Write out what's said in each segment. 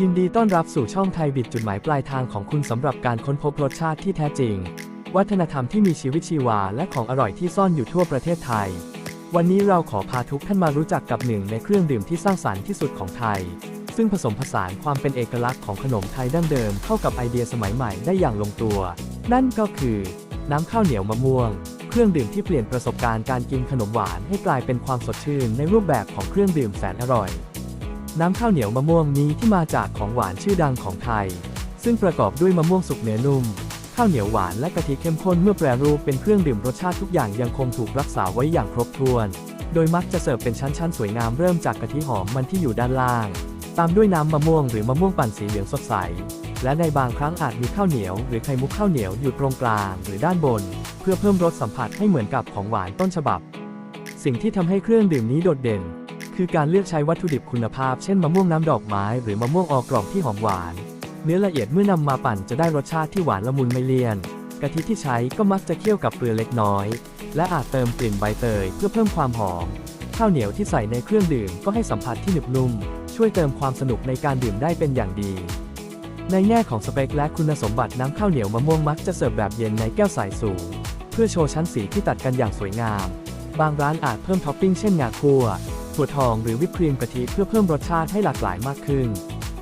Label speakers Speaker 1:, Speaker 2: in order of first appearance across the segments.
Speaker 1: ยินดีต้อนรับสู่ช่องไทยบิดจุดหมายปลายทางของคุณสำหรับการค้นพบรสชาติที่แท้จริง วัฒนธรรมที่มีชีวิตชีวาและของอร่อยที่ซ่อนอยู่ทั่วประเทศไทย วันนี้เราขอพาทุกท่านมารู้จักกับหนึ่งในเครื่องดื่มที่สร้างสรรค์ที่สุดของไทย ซึ่งผสมผสานความเป็นเอกลักษณ์ของขนมไทยดั้งเดิมเข้ากับไอเดียสมัยใหม่ได้อย่างลงตัว นั่นก็คือ น้ำข้าวเหนียวมะม่วง เครื่องดื่มที่เปลี่ยนประสบการณ์การกินขนมหวานให้กลายเป็นความสดชื่นในรูปแบบของเครื่องดื่มแสนอร่อย น้ำข้าวเหนียวมะม่วงนี้ที่มาจากของหวานชื่อดังของไทย ซึ่งประกอบด้วยมะม่วงสุกเนื้อนุ่ม ข้าวเหนียวหวานและกะทิเข้มข้นเมื่อแปรรูปเป็นเครื่องดื่มรสชาติทุกอย่างยังคงถูกรักษาไว้อย่างครบถ้วน โดยมักจะเสิร์ฟเป็นชั้นๆ สวยงามเริ่มจากกะทิหอมมันที่อยู่ด้านล่าง ตามด้วยน้ำมะม่วงหรือมะม่วงปั่นสีเหลืองสดใส และในบางครั้งอาจมีข้าวเหนียวหรือไข่มุกข้าวเหนียวอยู่ตรงกลางหรือด้านบน เพื่อเพิ่มรสสัมผัสให้เหมือนกับของหวานต้นฉบับ สิ่งที่ทำให้เครื่องดื่มนี้โดดเด่น คือการเลือกใช้วัตถุดิบคุณภาพ เช่นมะม่วงน้ำดอกไม้ หรือมะม่วงออกกล่องที่หอมหวาน เนื้อละเอียดเมื่อนำมาปั่นจะได้รสชาติที่หวานละมุนไม่เลี่ยน กะทิที่ใช้ก็มักจะเคี่ยวกับเกลือเล็กน้อย และอาจเติมกลิ่นใบเตยเพื่อเพิ่มความหอม ข้าวเหนียวที่ใส่ในเครื่องดื่มก็ให้สัมผัสที่หนึบนุ่ม ช่วยเติมความสนุกในการดื่มได้เป็นอย่างดี ในแง่ของสเปคและคุณสมบัติน้ำข้าวเหนียวมะม่วงมักจะเสิร์ฟแบบเย็นในแก้วใสสูง เพื่อโชว์ชั้นสีที่ตัดกันอย่างสวยงาม บางร้านอาจเพิ่มท็อปปิ้งเช่นงาคั่ว ถั่วทองหรือวิปครีมกะทิเพื่อเพิ่มรสชาติให้หลากหลายมากขึ้น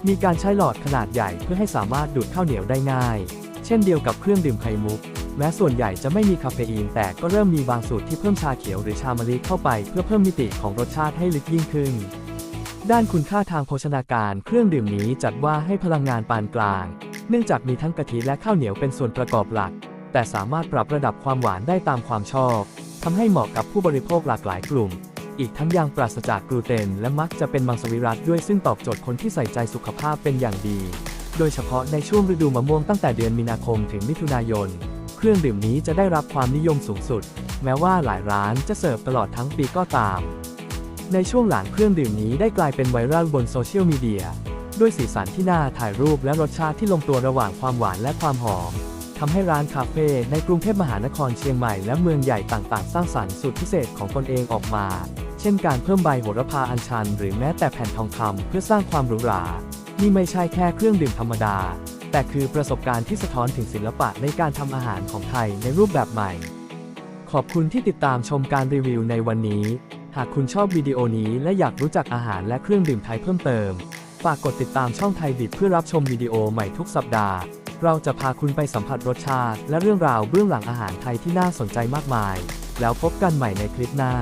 Speaker 1: มีการใช้หลอดขนาดใหญ่เพื่อให้สามารถดูดข้าวเหนียวได้ง่าย เช่นเดียวกับเครื่องดื่มไข่มุก แม้ส่วนใหญ่จะไม่มีคาเฟอีนแต่ก็เริ่มมีบางสูตรที่เพิ่มชาเขียวหรือชามะลิเข้าไปเพื่อเพิ่มมิติของรสชาติให้ลึกยิ่งขึ้น ด้านคุณค่าทางโภชนาการ เครื่องดื่มนี้จัดว่าให้พลังงานปานกลาง เนื่องจากมีทั้งกะทิและข้าวเหนียวเป็นส่วนประกอบหลัก แต่สามารถปรับระดับความหวานได้ตามความชอบทำให้เหมาะกับผู้บริโภคหลากหลายกลุ่ม อีกทั้งยังปราศจากกลูเตน และมักจะเป็นมังสวิรัตด้วยซึ่งตอบโจทย์คนที่ใส่ใจสุขภาพเป็นอย่างดี โดยเฉพาะในช่วงฤดูมะม่วงตั้งแต่เดือนมีนาคมถึงมิถุนายน เครื่องดื่มนี้จะได้รับความนิยมสูงสุด แม้ว่าหลายร้านจะเสิร์ฟตลอดทั้งปีก็ตาม ในช่วงหลังเครื่องดื่มนี้ได้กลายเป็นไวรัลบนโซเชียลมีเดียด้วยสีสันที่น่าถ่ายรูปและรสชาติที่ลงตัวระหว่างความหวานและความหอม ทำให้ร้านคาเฟ่ในกรุงเทพมหานครเชียงใหม่และเมืองใหญ่ต่างๆ สร้างสรรค์สูตรพิเศษของตนเองออกมา เช่นการเพิ่มใบโหระพาอัญชัน หรือแม้แต่แผ่นทองคำเพื่อสร้างความหรูหรา นี่ไม่ใช่แค่เครื่องดื่มธรรมดา แต่คือประสบการณ์ที่สะท้อนถึงศิลปะในการทำอาหารของไทยในรูปแบบใหม่ ขอบคุณที่ติดตามชมการรีวิวในวันนี้ หากคุณชอบวิดีโอนี้และอยากรู้จักอาหารและเครื่องดื่มไทยเพิ่มเติม ฝากกดติดตามช่องไทยบิดเพื่อรับชมวิดีโอใหม่ทุกสัปดาห์ เราจะพาคุณไปสัมผัสรสชาติ และเรื่องราวเบื้องหลังอาหารไทยที่น่าสนใจมากมาย แล้วพบกันใหม่ในคลิปหน้า